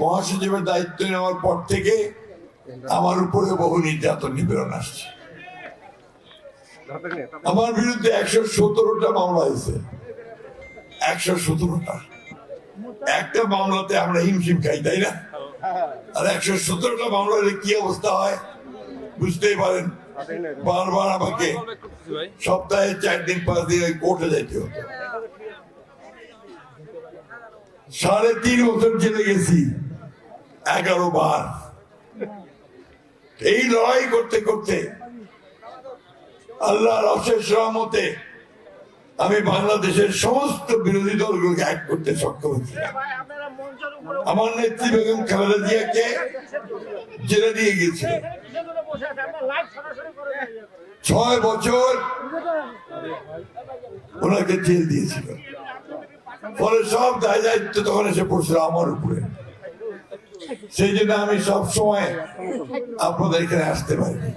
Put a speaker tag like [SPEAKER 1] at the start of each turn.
[SPEAKER 1] মহাসচিবের দায়িত্ব নেওয়ার পর থেকে আমার উপরে বহু নির্যাতন নিপীড়ন আসছে। আমার বিরুদ্ধে একশো সতেরোটা মামলা হয়েছে। একশো সতেরোটা একটা মামলাতে আমরা হিমশিম খাই, তাই না? আর একশো সতেরোটা মামলা হলে কি অবস্থা হয়? বুঝতেই পারেন। বারবার আমাকে সপ্তাহে চার দিন, পাঁচ দিন ওই কোর্টে যাইতে হতো। সাড়ে তিন বছর জেলে গেছি। এগারো বার। এই লড়াই করতে করতে আল্লাহর অশেষ রহমতে আমি বাংলাদেশের সমস্ত বিরোধী দলগুলোকে এক করতে সক্ষম হয়েছি। আমার নেত্রী বেগম খালেদা জিয়াকে জেলে দিয়ে গেছে ছয় বছর ওনাকে জেল দিয়েছিল। ফলে সব দায় দায়িত্ব তখন এসে পড়ছিল আমার উপরে। সেই জন্য আমি সবসময় আপনাদের এখানে আসতে পারিনি